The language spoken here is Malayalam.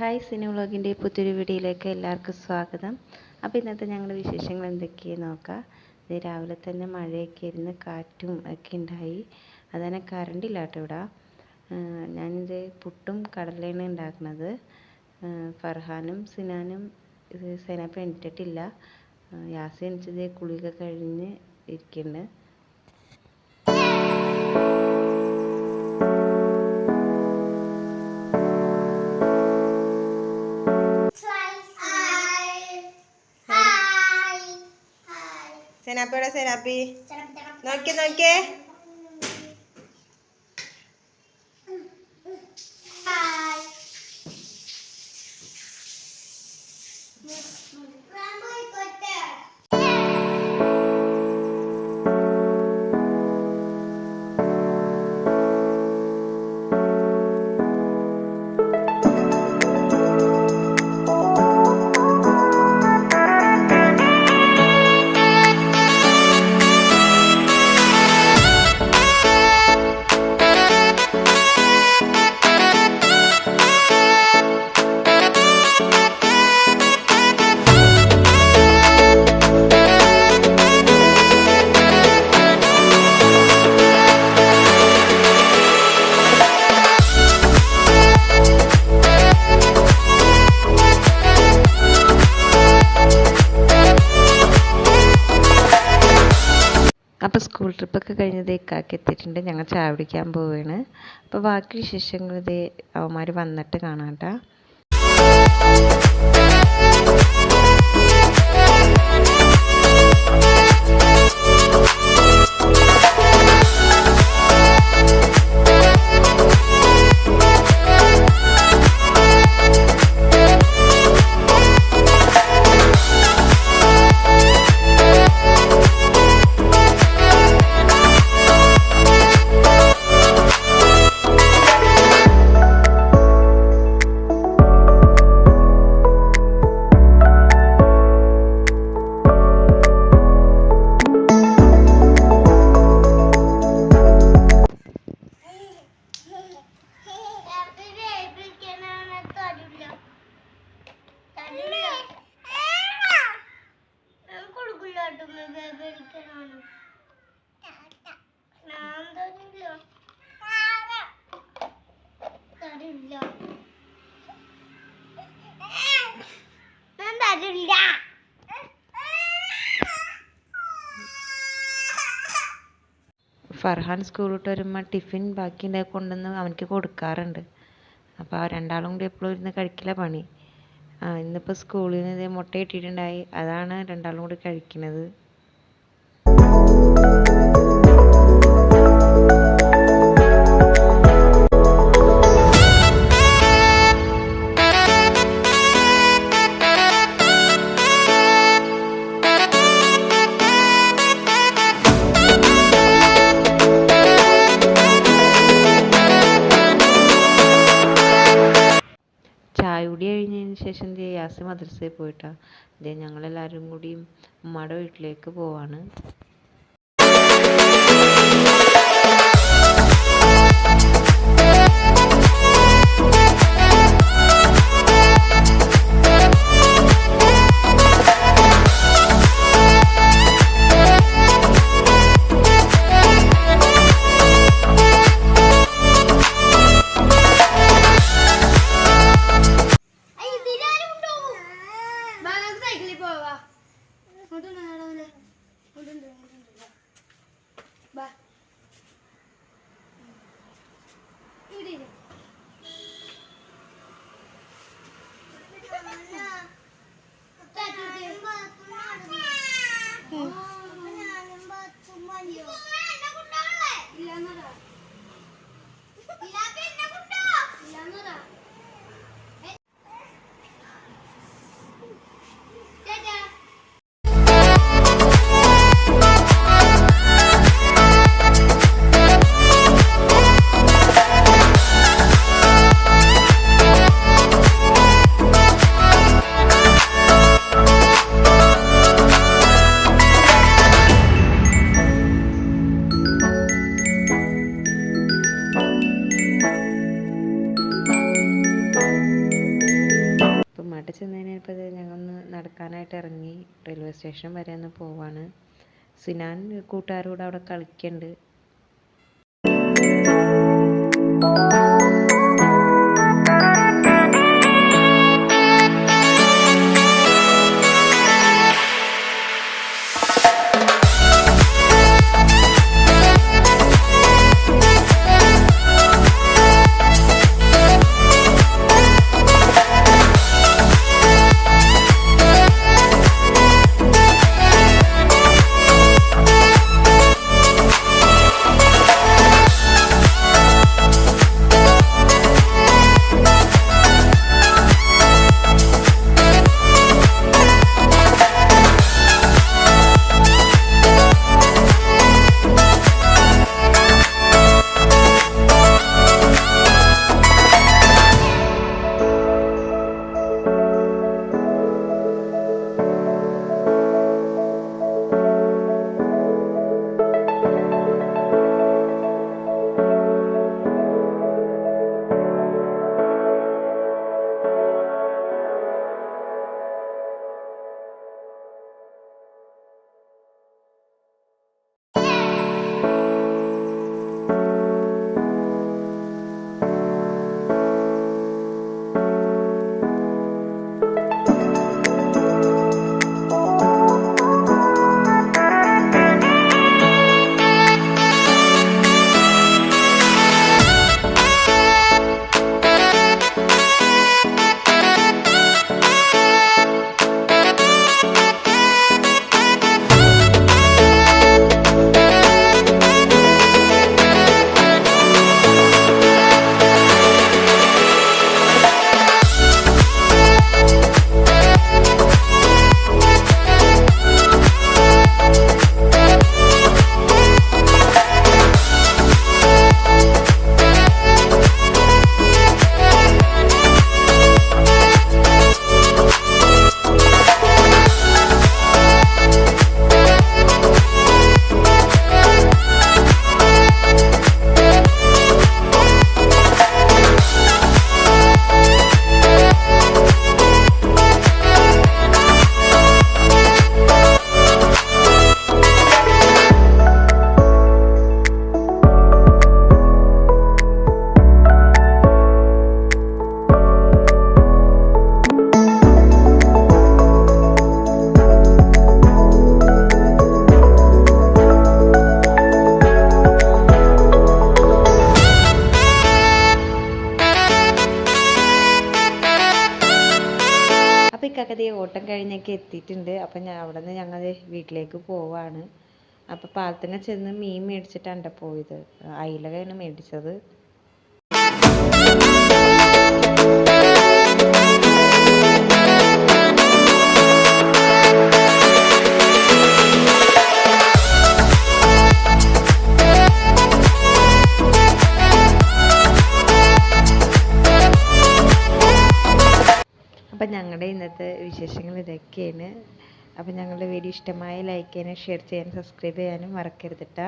ഹായ് സിനി വ്ളോഗിന്റെ പുതിയൊരു വീഡിയോയിലേക്ക് എല്ലാവർക്കും സ്വാഗതം. അപ്പോൾ ഇന്നത്തെ ഞങ്ങളുടെ വിശേഷങ്ങൾ എന്തൊക്കെയാണ് നോക്കാം. ഇത് രാവിലെ തന്നെ മഴയൊക്കെ ഇരുന്ന് കാറ്റും ഒക്കെ ഉണ്ടായി. അതന്നെ കറണ്ടില്ല കേട്ടോ ഇവിടെ. ഞാനിത് പുട്ടും കടലയാണ് ഉണ്ടാക്കുന്നത്. ഫർഹാനും സിനാനും ഇത് സൈനപ്പം എണീറ്റിട്ടില്ല. യാസി എണീച്ചത് കുളിയൊക്കെ കഴിഞ്ഞ് ഇരിക്കുന്നുണ്ട് സെനാപ്പിയുടെ സെനാപ്പി നോക്കിയേ നോക്കിയേ അപ്പോൾ സ്കൂൾ ട്രിപ്പൊക്കെ കഴിഞ്ഞത് ഇക്കാക്കി എത്തിയിട്ടുണ്ട്. ഞങ്ങൾ ചായ കുടിക്കാൻ പോവുകയാണ് അപ്പോൾ ബാക്കി വിശേഷങ്ങൾ ഇതേ അവന്മാർ വന്നിട്ട് കാണാം കേട്ടോ ഫർഹാൻ സ്കൂൾ വിട്ട് വരുമ്പോൾ ടിഫിൻ ബാക്കി ഉണ്ടാക്കി കൊണ്ടുവന്ന് അവനക്ക് കൊടുക്കാറുണ്ട്. അപ്പോൾ ആ രണ്ടാളും കൂടി എപ്പോഴും ഇരുന്ന് കഴിക്കില്ല പണി. ആ ഇന്നിപ്പോൾ സ്കൂളിൽ നിന്ന് മുട്ട കിട്ടിയിട്ടുണ്ടായി. അതാണ് രണ്ടാളും കൂടി കഴിക്കുന്നത് കഴിഞ്ഞതിന് ശേഷം ദേ യാസി മദ്രസയിൽ പോയിട്ടാ. ദേ ഞങ്ങളെല്ലാവരും കൂടി ഉമ്മയുടെ വീട്ടിലേക്ക് പോവാണ്. പോവാ ഇങ്ങോട്ടുണ്ട് നേടാവില്ല ബാ ഇവിടെ നടക്കാനായിട്ട് ഇറങ്ങി റെയിൽവേ സ്റ്റേഷൻ വരെ ഒന്ന് പോവാണ്. സിനാൻ കൂട്ടുകാരോട് അവിടെ കളിക്കുന്നുണ്ട് ഓട്ടം കഴിഞ്ഞൊക്കെ എത്തിയിട്ടുണ്ട്. അപ്പം ഞാൻ അവിടെ നിന്ന് ഞങ്ങൾ വീട്ടിലേക്ക് പോവാണ്. അപ്പോൾ പാലത്തിനെ ചെന്ന് മീൻ മേടിച്ചിട്ടാണ് പോയത്. അയിലകയാണ് മേടിച്ചത്. വിശേഷങ്ങൾ ഇതൊക്കെയാണ് അപ്പം ഞങ്ങളുടെ വീഡിയോ ഇഷ്ടമായ ലൈക്ക് ചെയ്യാനും ഷെയർ ചെയ്യാനും സബ്സ്ക്രൈബ് ചെയ്യാനും മറക്കരുത് കേട്ടോ